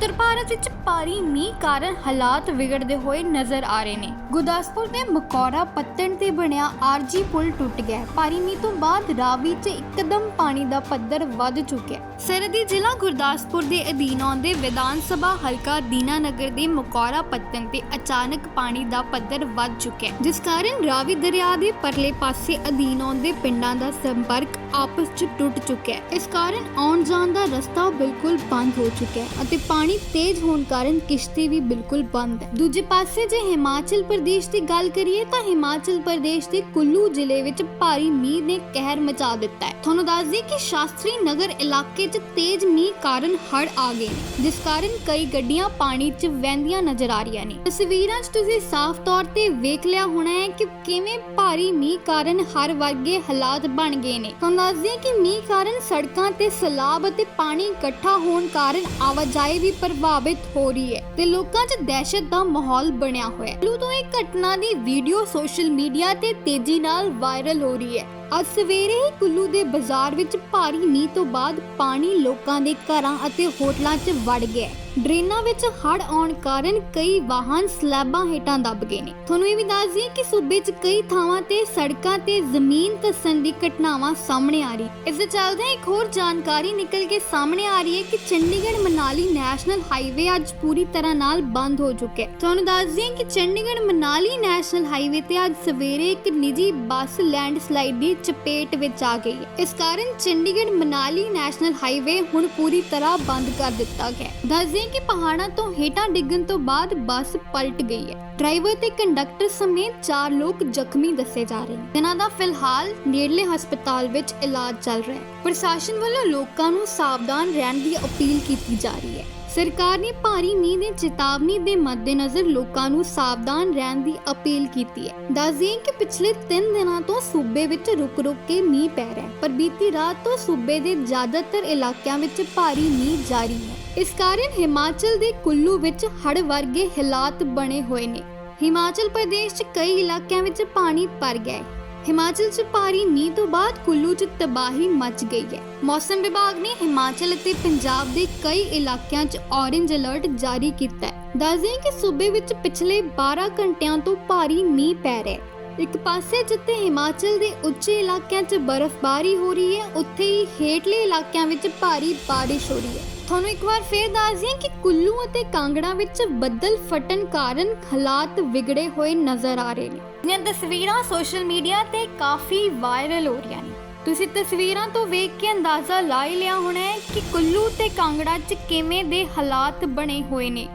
ਉੱਤਰ ਭਾਰਤ ਵਿੱਚ ਭਾਰੀ ਮੀਂਹ ਕਾਰਨ ਹਾਲਾਤ ਵਿਗੜਦੇ ਹੋਏ ਨਜ਼ਰ ਆ ਰਹੇ ਨੇ। ਗੁਰਦਾਸਪੁਰ ਦੇ ਮਕੌੜਾ ਪੱਤਣ ਤੇ ਬਣਿਆ ਆਰਜੀ ਪੁਲ ਟੁੱਟ ਗਿਆ ਭਾਰੀ ਮੀਂਹ ਤੋਂ ਬਾਅਦ ਰਾਵੀ 'ਚ ਇੱਕਦਮ ਪਾਣੀ ਦਾ ਪੱਧਰ ਵੱਧ ਚੁੱਕਿਆ ਹੈ। ਜ਼ਿਲ੍ਹਾ ਗੁਰਦਾਸਪੁਰ ਦੇ ਅਧੀਨ ਆਉਂਦੇ ਵਿਧਾਨ ਸਭਾ ਹਲਕਾ ਦੀਨਾਨਗਰ ਦੇ ਮਕੌੜਾ ਪੱਤਣ ਤੇ ਅਚਾਨਕ ਪਾਣੀ ਦਾ ਪੱਧਰ ਵੱਧ ਚੁੱਕਿਆ ਜਿਸ ਕਾਰਨ ਰਾਵੀ ਦਰਿਆ ਦੇ ਪਰਲੇ ਪਾਸੇ ਅਧੀਨ ਆਉਂਦੇ ਪਿੰਡਾਂ ਦਾ ਸੰਪਰਕ ਆਪਸ 'ਚ ਟੁੱਟ ਚੁੱਕਿਆ ਇਸ ਕਾਰਨ ਆਉਣ ਜਾਣ ਦਾ ਰਸਤਾ ਬਿਲਕੁਲ ਬੰਦ ਹੋ ਚੁੱਕਿਆ ਹੈ ਅਤੇ ਪਾਣੀ ਤੇਜ਼ ਹੋਣ ਕਾਰਨ ਕਿਸ਼ਤੀ ਵੀ ਬਿਲਕੁਲ ਬੰਦ ਹੈ। ਦੂਜੇ ਪਾਸੇ ਜੇ ਹਿਮਾਚਲ ਪ੍ਰਦੇਸ਼ ਦੀ ਗੱਲ ਕਰੀਏ ਤਾਂ ਹਿਮਾਚਲ ਪ੍ਰਦੇਸ਼ ਦੇ ਕੁੱਲੂ ਜ਼ਿਲ੍ਹੇ ਵਿੱਚ ਭਾਰੀ ਮੀਂਹ ਨੇ ਕਹਿਰ ਮਚਾ ਦਿੱਤਾ ਹੈ। ਤੁਹਾਨੂੰ ਦੱਸ ਦਈਏ ਕਿ ਸ਼ਾਸਤਰੀ ਨਗਰ ਇਲਾਕੇ 'ਚ ਤੇਜ਼ ਮੀਂਹ ਕਾਰਨ ਹੜ੍ਹ ਆ ਗਏ ਨੇ, ਜਿਸ ਕਾਰਨ ਕਈ ਗੱਡੀਆਂ ਪਾਣੀ 'ਚ ਵਹਿੰਦੀਆਂ ਨਜ਼ਰ ਆ ਰਹੀਆਂ ਨੇ। ਤਸਵੀਰਾਂ 'ਚ ਤੁਸੀਂ ਸਾਫ਼ ਤੌਰ ਤੇ ਵੇਖ ਲਿਆ ਹੋਣਾ ਹੈ ਕਿ ਕਿਵੇਂ ਭਾਰੀ ਮੀਂਹ ਕਾਰਨ ਹਰ ਵਰਗੇ ਹਾਲਾਤ ਬਣ ਗਏ ਨੇ। ਤੁਹਾਨੂੰ ਦੱਸ ਦਈਏ ਕਿ ਮੀਂਹ ਕਾਰਨ ਸੜਕਾਂ ਤੇ ਸਲਾਬ ਅਤੇ ਪਾਣੀ ਇਕੱਠਾ ਹੋਣ ਕਾਰਨ ਆਵਾਜਾਈ ਵੀ ਪ੍ਰਭਾਵਿਤ ਹੋ ਰਹੀ ਹੈ ਤੇ ਲੋਕਾਂ 'ਚ ਦਹਿਸ਼ਤ ਦਾ ਮਾਹੌਲ ਬਣਿਆ ਹੋਇਆ ਹੈ। ਲੂ ਤੋਂ ਇਹ ਘਟਨਾ ਦੀ ਵੀਡੀਓ ਸੋਸ਼ਲ ਮੀਡੀਆ ਤੇ ਤੇਜ਼ੀ ਨਾਲ ਵਾਇਰਲ ਹੋ ਰਹੀ ਹੈ। ਅੱਜ ਸਵੇਰੇ ਹੀ ਕੁੱਲੂ ਦੇ ਬਾਜ਼ਾਰ ਵਿੱਚ ਭਾਰੀ ਮੀਂਹ ਤੋਂ ਬਾਅਦ ਪਾਣੀ ਲੋਕਾਂ ਦੇ ਘਰਾਂ ਅਤੇ ਹੋਟਲਾਂ 'ਚ ਵੜ ਗਿਆ ਡਰੇਨਾਂ ਵਿੱਚ ਹੜ੍ਹ ਆਉਣ ਕਾਰਨ ਕਈ ਵਾਹਨ ਸਲੈਬਾਂ ਹੇਠਾਂ ਦੱਬ ਗਏ ਨੇ। ਤੁਹਾਨੂੰ ਇਹ ਵੀ ਦੱਸ ਦਈਏ ਕਿ ਸੂਬੇ 'ਚ ਕਈ ਥਾਵਾਂ ਤੇ ਸੜਕਾਂ ਤੇ ਜ਼ਮੀਨ ਧੱਸਣ ਦੀ ਘਟਨਾਵਾਂ ਸਾਹਮਣੇ ਆ ਰਹੀ ਇਸ ਦੇ ਚੱਲਦੇ ਇੱਕ ਹੋਰ ਜਾਣਕਾਰੀ ਨਿਕਲ ਕੇ ਸਾਹਮਣੇ ਆ ਰਹੀ ਹੈ ਕਿ ਚੰਡੀਗੜ੍ਹ ਮਨਾਲੀ ਨੈਸ਼ਨਲ ਹਾਈਵੇ ਅੱਜ ਪੂਰੀ ਤਰ੍ਹਾਂ ਨਾਲ ਬੰਦ ਹੋ ਚੁੱਕਿਆ ਹੈ। ਤੁਹਾਨੂੰ ਦੱਸ ਦਈਏ ਕਿ ਚੰਡੀਗੜ੍ਹ ਮਨਾਲੀ ਨੈਸ਼ਨਲ ਹਾਈਵੇ ਤੇ ਅੱਜ ਸਵੇਰੇ ਇੱਕ ਨਿੱਜੀ ਬੱਸ ਲੈਂਡਸਲਾਈਡ ਦੀ ਚਪੇਟ ਵਿੱਚ ਆ ਗਈ ਹੈ। ਇਸ ਕਾਰਨ ਚੰਡੀਗੜ੍ਹ ਮਨਾਲੀ ਨੈਸ਼ਨਲ ਹਾਈਵੇ ਹੁਣ ਪੂਰੀ ਤਰ੍ਹਾਂ ਬੰਦ ਕਰ ਦਿੱਤਾ ਗਿਆ ਹੈ। ਦੱਸ ਦਈਏ ਕਿ ਪਹਾੜਾਂ ਤੋਂ ਹੇਠਾਂ ਡਿੱਗਣ ਤੋਂ ਬਾਅਦ ਬੱਸ ਪਲਟ ਗਈ ਹੈ। ਡਰਾਈਵਰ ਤੇ ਕੰਡਕਟਰ ਸਮੇਤ 4 ਲੋਕ ਜ਼ਖਮੀ ਦੱਸੇ ਜਾ ਰਹੇ ਨੇ। ਜਿਨ੍ਹਾਂ ਦਾ ਫਿਲਹਾਲ ਨੇੜਲੇ ਹਸਪਤਾਲ ਵਿੱਚ ਇਲਾਜ ਚੱਲ ਰਿਹਾ ਹੈ। ਪ੍ਰਸ਼ਾਸਨ ਵੱਲੋਂ ਲੋਕਾਂ ਨੂੰ ਸਾਵਧਾਨ ਰਹਿਣ ਦੀ ਅਪੀਲ ਕੀਤੀ ਜਾ ਰਹੀ ਹੈ। ਸਰਕਾਰ ਨੇ ਭਾਰੀ ਮੀਂਹ ਦੀ ਚੇਤਾਵਨੀ ਦੇ ਮੱਦੇਨਜ਼ਰ ਲੋਕਾਂ ਨੂੰ ਸਾਵਧਾਨ ਰਹਿਣ ਦੀ ਅਪੀਲ ਕੀਤੀ ਹੈ। ਦੱਸ ਕਿ ਪਿਛਲੇ 3 ਦਿਨਾਂ ਤੋਂ ਸੂਬੇ ਵਿੱਚ ਰੁਕ-ਰੁਕ ਕੇ ਮੀਂਹ ਪੈ ਰਿਹਾ ਹੈ। ਪਰ ਬੀਤੀ ਰਾਤ ਤੋਂ ਸੂਬੇ ਦੇ ਜ਼ਿਆਦਾਤਰ ਇਲਾਕਿਆਂ ਵਿੱਚ ਭਾਰੀ ਮੀਂਹ ਜਾਰੀ ਹੈ। ਇਸ ਕਾਰਨ ਹਿਮਾਚਲ ਦੇ ਕੁੱਲੂ ਵਿੱਚ ਹੜ੍ਹ ਵਰਗੇ ਹਾਲਾਤ ਬਣੇ ਹੋਏ ਨੇ। ਹਿਮਾਚਲ ਪ੍ਰਦੇਸ਼ 'ਚ ਕਈ ਇਲਾਕਿਆਂ ਵਿੱਚ ਪਾਣੀ ਭਰ ਗਿਆ ਹੈ। ਹਿਮਾਚਲ 'ਚ ਭਾਰੀ ਮੀਂਹ ਤੋਂ ਬਾਅਦ ਕੁੱਲੂ 'ਚ ਤਬਾਹੀ ਮਚ ਗਈ ਹੈ। ਮੌਸਮ ਵਿਭਾਗ ਨੇ ਹਿਮਾਚਲ ਅਤੇ ਪੰਜਾਬ ਦੇ ਕਈ ਇਲਾਕਿਆਂ 'ਚ ਔਰੇਂਜ ਅਲਰਟ ਜਾਰੀ ਕੀਤਾ ਹੈ। ਦੱਸਦੇ ਕਿ ਸੂਬੇ ਵਿੱਚ ਪਿਛਲੇ 12 ਘੰਟਿਆਂ ਤੋਂ ਭਾਰੀ ਮੀਂਹ ਪੈ ਰਿਹਾ ਹੈ। ਇੱਕ ਪਾਸੇ ਜਿੱਥੇ ਹਿਮਾਚਲ ਦੇ ਉੱਚੇ ਇਲਾਕਿਆਂ 'ਚ ਬਰਫ਼ਬਾਰੀ ਹੋ ਰਹੀ ਹੈ, ਉੱਥੇ ਹੀ ਹੇਠਲੇ ਇਲਾਕਿਆਂ ਵਿੱਚ ਭਾਰੀ ਬਾਰਿਸ਼ ਹੋ ਰਹੀ ਹੈ। ਤੁਹਾਨੂੰ ਇੱਕ ਵਾਰ ਫੇਰ ਦੱਸ ਦਈਏ ਕਿ ਕੁੱਲੂ ਅਤੇ ਕਾਂਗੜਾ ਵਿੱਚ ਬੱਦਲ ਫਟਣ ਕਾਰਨ ਹਾਲਾਤ ਵਿਗੜੇ ਹੋਏ ਨਜ਼ਰ ਆ ਰਹੇ ਨੇ। ਇਹ ਤਸਵੀਰਾਂ ਸੋਸ਼ਲ ਮੀਡੀਆ ਤੇ ਕਾਫੀ ਵਾਇਰਲ ਹੋ ਰਹੀਆਂ ਨੇ। ਤੁਸੀਂ ਤਸਵੀਰਾਂ ਤੋਂ ਵੇਖ ਕੇ ਅੰਦਾਜ਼ਾ ਲਾ ਹੀ ਲਿਆ ਹੋਣਾ ਹੈ ਕਿ ਕੁੱਲੂ ਤੇ ਕਾਂਗੜਾ 'ਚ ਕਿਵੇਂ ਦੇ ਹਾਲਾਤ ਬਣੇ ਹੋਏ ਨੇ।